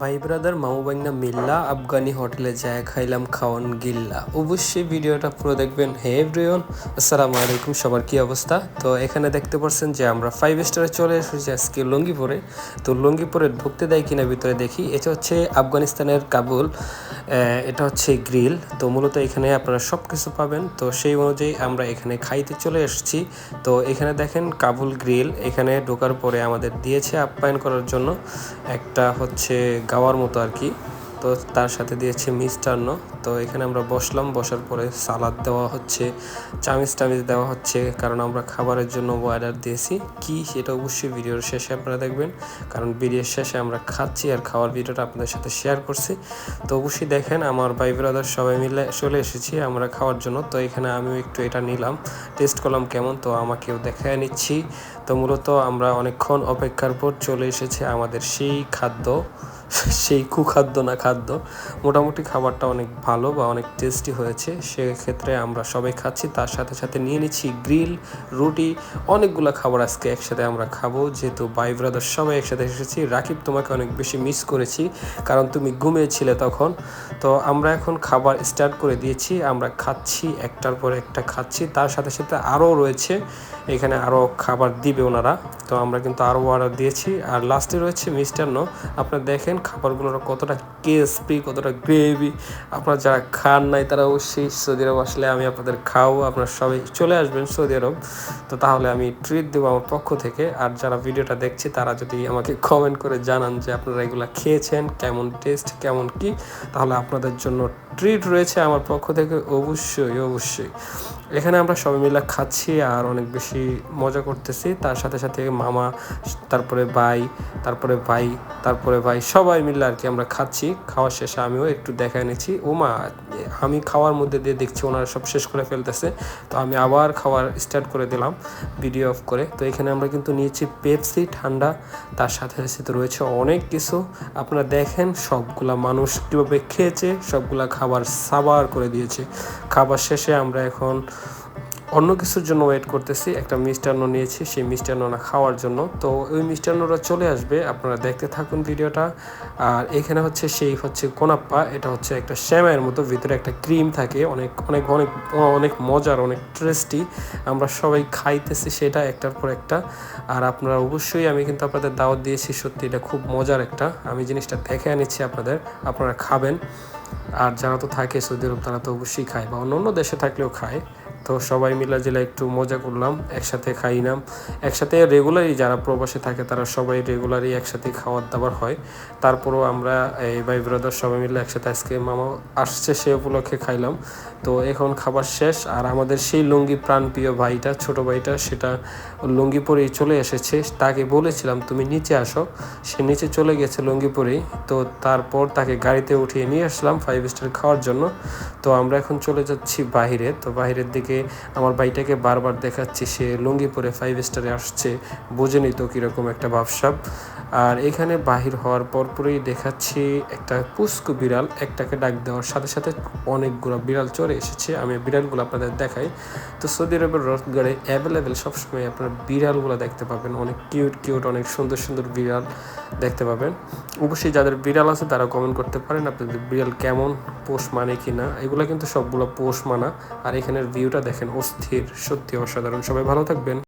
ভাই ব্রাদার, মামু বাইনা মিল্লা, আফগানি হোটেলে যায়, খাইলাম, খাওয়ান, গিল্লা। অবশ্যই ভিডিওটা পুরো দেখবেন। হে এভরিওন আসসালামু আলাইকুম। সবার কি অবস্থা? তো এখানে দেখতে পাচ্ছেন যে আমরা ফাইভ স্টারে চলে এসেছি আজকে লঙ্গিপুরে। তো লঙ্গিপুরে ঢুকতে দেয় কিনা ভিতরে দেখি। এটা হচ্ছে আফগানিস্তানের কাবুল। এটা হচ্ছে গ্রিল। তো মূলত এখানে আপনারা সব কিছু পাবেন। তো সেই অনুযায়ী আমরা এখানে খাইতে চলে এসেছি। তো এখানে দেখেন কাবুল গ্রিল। এখানে ঢোকার পরে আমাদের দিয়েছে আপ্যায়ন করার জন্য। একটা হচ্ছে গাওয়ার মতো আর কি। তো তার সাথে দিয়েছে মিষ্টান্ন। তো এখানে আমরা বসলাম, বসার পরে সালাদ দেওয়া হচ্ছে, চামিচ টামিচ দেওয়া হচ্ছে, কারণ আমরা খাবারের জন্য অর্ডার দিয়েছি। কি সেটা অবশ্যই ভিডিওর শেষে আপনারা দেখবেন, কারণ ভিডিওর শেষে আমরা খাচ্ছি আর খাওয়ার ভিডিওটা আপনাদের সাথে শেয়ার করছি। তো অবশ্যই দেখেন, আমার ভাই ব্রাদার সবাই মিলে চলে এসেছি আমরা খাওয়ার জন্য। তো এখানে আমিও একটু এটা নিলাম টেস্ট করলাম কেমন, তো আমাকেও দেখায় নিচ্ছি। তো মূলত আমরা অনেকক্ষণ অপেক্ষার পর চলে এসেছে আমাদের সেই খাদ্য। সেই কুখাদ্য না খাদ্য, মোটামুটি খাবারটা অনেক ভালো বা অনেক টেস্টি হয়েছে। সেক্ষেত্রে আমরা সবাই খাচ্ছি, তার সাথে সাথে নিয়ে নিচ্ছি গ্রিল, রুটি, অনেকগুলো খাবার আজকে একসাথে আমরা খাব। যেহেতু ভাই ব্রাদার সবাই একসাথে এসেছি, রাকিব তোমাকে অনেক বেশি মিস করেছি, কারণ তুমি ঘুমিয়েছিলে তখন। তো আমরা এখন খাবার স্টার্ট করে দিয়েছি, আমরা খাচ্ছি, একটার পর একটা খাচ্ছি। তার সাথে সাথে আরও রয়েছে, এখানে আরও খাবার দিবে ওনারা। তো আমরা কিন্তু আরও অর্ডার দিয়েছি। আর লাস্টে রয়েছে মিষ্টান্ন আপনারা দেখেন খাবারগুলোর কতটা ক্রিসপি কতটা গ্রেভি আপনারা যারা খান নাই তারা অবশ্যই সৌদি আরব আসলে আমি আপনাদের খাও আপনারা সবাই চলে আসবেন সৌদি আরব। তো তাহলে আমি ট্রিট দেবো আমার পক্ষ থেকে। আর যারা ভিডিওটা দেখছে, তারা যদি আমাকে কমেন্ট করে জানান যে আপনারা এগুলো খেয়েছেন, কেমন টেস্ট কেমন কি, তাহলে আপনাদের জন্য ট্রিট রয়েছে আমার পক্ষ থেকে। অবশ্যই অবশ্যই। এখানে আমরা সবাই মিলে খাচ্ছি আর অনেক বেশি মজা করতেছি। তার সাথে সাথে মামা, তারপরে ভাই তারপরে ভাই তারপরে ভাই, সবাই মিলে আর কি আমরা খাচ্ছি খাওয়ার শেষে আমিও একটু দেখায় নিচ্ছি। ও মা আমি খাওয়ার মধ্যে দিয়ে দেখছি ওনারা সব শেষ করে ফেলতেছে, তো আমি আবার খাওয়ার স্টার্ট করে দিলাম ভিডিও অফ করে। তো এখানে আমরা কিন্তু নিয়েছি পেপসি ঠান্ডা, তার সাথে সাথে রয়েছে অনেক কিছু। আপনারা দেখেন, সবগুলা মানুষ কীভাবে খেয়েছে, সবগুলা খাবার সাবার করে দিয়েছে। খাবার শেষে আমরা এখন অন্য কিছুর জন্য ওয়েট করতেছি। একটা মিষ্টান্ন নিয়েছি, সেই মিষ্টান্নটা খাওয়ার জন্য। তো ওই মিষ্টান্নটা চলে আসবে, আপনারা দেখতে থাকুন ভিডিওটা। আর এখানে হচ্ছে সেই হচ্ছে কোনাপ্পা, এটা হচ্ছে একটা শ্যামের মতো, ভিতরে একটা ক্রিম থাকে, অনেক অনেক অনেক অনেক মজার, অনেক টেস্টি আমরা সবাই খাইতেছি সেটা একটার পর একটা। আর আপনারা অবশ্যই, আমি কিন্তু আপনাদের দাওয়াত দিয়েছি, সত্যি এটা খুব মজার একটা। আমি জিনিসটা দেখে আনিচ্ছি আপনাদের, আপনারা খাবেন। আর যারা তো থাকে সৌদি আরব, তারা তো অবশ্যই খায়, বা অন্য অন্য দেশে থাকলেও খায়। তো সবাই মিলা জিলা একটু মজা করলাম, একসাথে খাইলাম। একসাথে রেগুলারই যারা প্রবাসে থাকে তারা সবাই রেগুলারই একসাথে খাওয়ার দাবার হয়। তারপরও আমরা এই ভাই ব্রাদার সবাই মিলে একসাথে আজকে মামা আসছে, সে উপলক্ষে খাইলাম। তো এখন খাবার শেষ আর আমাদের সেই লুঙ্গি প্রাণপ্রিয় ভাইটা, ছোট ভাইটা, সেটা লুঙ্গি পরেই চলে এসেছে। তাকে বলেছিলাম, তুমি নিচে আসো। সে নিচে চলে গেছে লুঙ্গি পরেই তো তারপর তাকে গাড়িতে উঠিয়ে নিয়ে আসলাম ফাইভ স্টার খাওয়ার জন্য। তো আমরা এখন চলে যাচ্ছি বাইরে তো বাইরের দিকে আমার ভাইটাকে বারবার দেখাচ্ছি, সে লুঙ্গি পরে ফাইভ স্টারে আসছে বোঝেনি তো কীরকম একটা ভাবসাব। আর এখানে বাহির হওয়ার পরপরই দেখাচ্ছি একটা পুস্কু বিড়াল, একটাকে ডাক দেওয়ার সাথে সাথে অনেকগুলো বিড়াল চলে এসেছে। আমি বিড়ালগুলো আপনাদের দেখাই। তো সৌদি আরবের রথগাড়ে অ্যাভেলেবেল সবসময় আপনারা বিড়ালগুলো দেখতে পাবেন। অনেক কিউট কিউট অনেক সুন্দর সুন্দর বিড়াল দেখতে পাবেন। অবশ্যই যাদের বিড়াল আছে তারা কমেন্ট করতে পারেন আপনাদের বিড়াল কেমন, পোষ মানে কি না এগুলো কিন্তু সবগুলো পোষ মানা। আর এখানের ভিউটা দেখেন অস্থির, সত্যি অসাধারণ। সবাই ভালো থাকবেন।